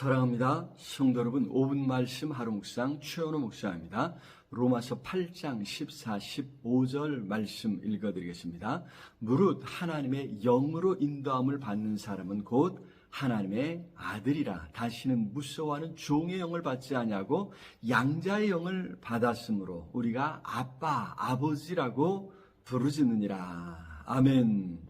사랑합니다. 성도 여러분, 5분 말씀 하루 묵상 최원호 목사입니다. 로마서 8장 14, 15절 말씀 읽어드리겠습니다. 무릇 하나님의 영으로 인도함을 받는 사람은 곧 하나님의 아들이라 다시는 무서워하는 종의 영을 받지 아니하고 양자의 영을 받았으므로 우리가 아빠, 아버지라고 부르짖느니라. 아멘.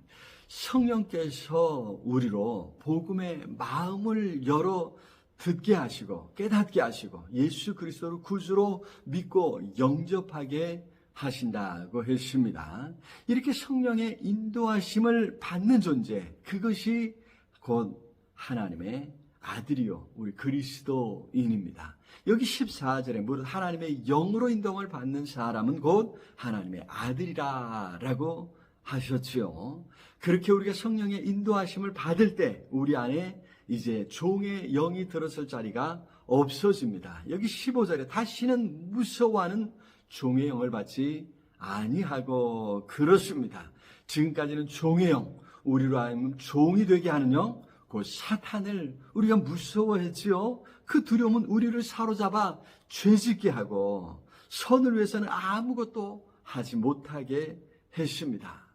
성령께서 우리로 복음의 마음을 열어 듣게 하시고 깨닫게 하시고 예수 그리스도를 구주로 믿고 영접하게 하신다고 했습니다. 이렇게 성령의 인도하심을 받는 존재, 그것이 곧 하나님의 아들이요, 우리 그리스도인입니다. 여기 14절에 무릇 하나님의 영으로 인동을 받는 사람은 곧 하나님의 아들이라라고 하셨지요. 그렇게 우리가 성령의 인도하심을 받을 때 우리 안에 이제 종의 영이 들어설 자리가 없어집니다. 여기 15절에 다시는 무서워하는 종의 영을 받지 아니하고 그렇습니다. 지금까지는 종의 영, 우리로 하여금 종이 되게 하는 영, 그 사탄을 우리가 무서워했지요. 그 두려움은 우리를 사로잡아 죄짓게 하고 선을 위해서는 아무것도 하지 못하게 했습니다.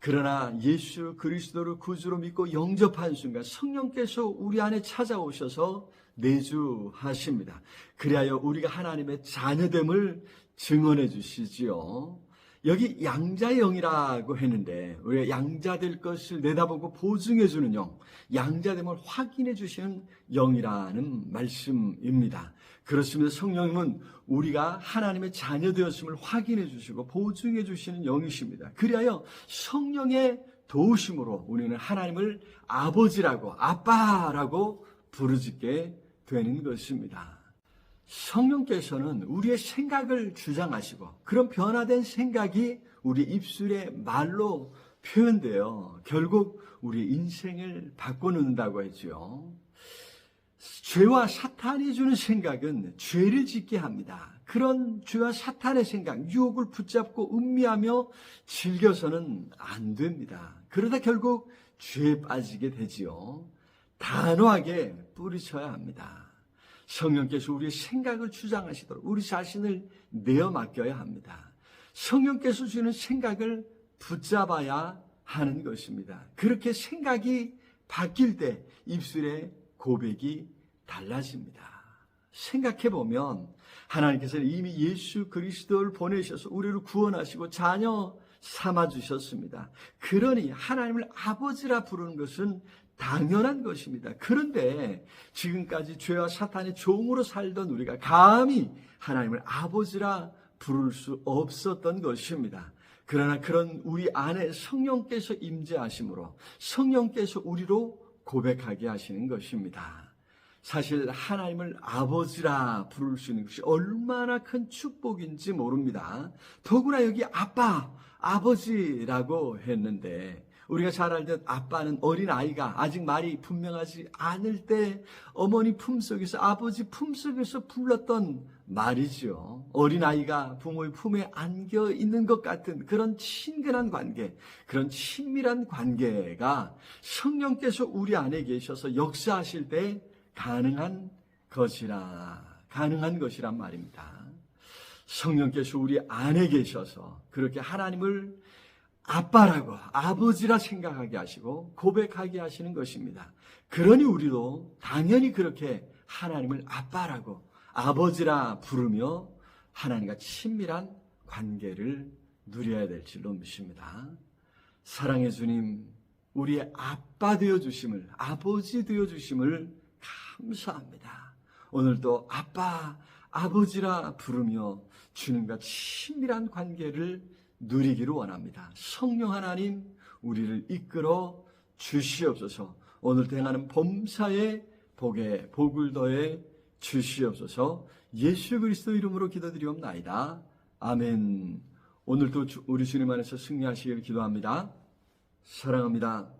그러나 예수 그리스도를 구주로 믿고 영접한 순간 성령께서 우리 안에 찾아오셔서 내주하십니다. 그리하여 우리가 하나님의 자녀됨을 증언해 주시지요. 여기 양자의 영이라고 했는데 우리가 양자 될 것을 내다보고 보증해 주는 영, 양자됨을 확인해 주시는 영이라는 말씀입니다. 그렇습니다. 성령님은 우리가 하나님의 자녀 되었음을 확인해 주시고 보증해 주시는 영이십니다. 그리하여 성령의 도우심으로 우리는 하나님을 아버지라고 아빠라고 부르짖게 되는 것입니다. 성령께서는 우리의 생각을 주장하시고 그런 변화된 생각이 우리 입술의 말로 표현되어 결국 우리 인생을 바꿔놓는다고 했죠. 죄와 사탄이 주는 생각은 죄를 짓게 합니다. 그런 죄와 사탄의 생각, 유혹을 붙잡고 음미하며 즐겨서는 안 됩니다. 그러다 결국 죄에 빠지게 되지요. 단호하게 뿌리쳐야 합니다. 성령께서 우리의 생각을 주장하시도록 우리 자신을 내어 맡겨야 합니다. 성령께서 주는 생각을 붙잡아야 하는 것입니다. 그렇게 생각이 바뀔 때 입술의 고백이 달라집니다. 생각해 보면 하나님께서 이미 예수 그리스도를 보내셔서 우리를 구원하시고 자녀 삼아 주셨습니다. 그러니 하나님을 아버지라 부르는 것은 당연한 것입니다. 그런데 지금까지 죄와 사탄의 종으로 살던 우리가 감히 하나님을 아버지라 부를 수 없었던 것입니다. 그러나 그런 우리 안에 성령께서 임재하심으로 성령께서 우리로 고백하게 하시는 것입니다. 사실 하나님을 아버지라 부를 수 있는 것이 얼마나 큰 축복인지 모릅니다. 더구나 여기 아빠, 아버지라고 했는데 우리가 잘 알듯 아빠는 어린 아이가 아직 말이 분명하지 않을 때 어머니 품속에서 아버지 품속에서 불렀던 말이죠. 어린 아이가 부모의 품에 안겨 있는 것 같은 그런 친근한 관계, 그런 친밀한 관계가 성령께서 우리 안에 계셔서 역사하실 때 가능한 것이라 가능한 것이란 말입니다. 성령께서 우리 안에 계셔서 그렇게 하나님을 아빠라고 아버지라 생각하게 하시고 고백하게 하시는 것입니다. 그러니 우리도 당연히 그렇게 하나님을 아빠라고 아버지라 부르며 하나님과 친밀한 관계를 누려야 될 줄로 믿습니다. 사랑의 주님, 우리의 아빠 되어 주심을 아버지 되어 주심을 감사합니다. 오늘도 아빠, 아버지라 부르며 주님과 친밀한 관계를 누리기를 원합니다. 성령 하나님, 우리를 이끌어 주시옵소서. 오늘 행하는 범사의 복에 복을 더해 주시옵소서. 예수 그리스도 이름으로 기도드리옵나이다. 아멘. 오늘도 우리 주님 안에서 승리하시기를 기도합니다. 사랑합니다.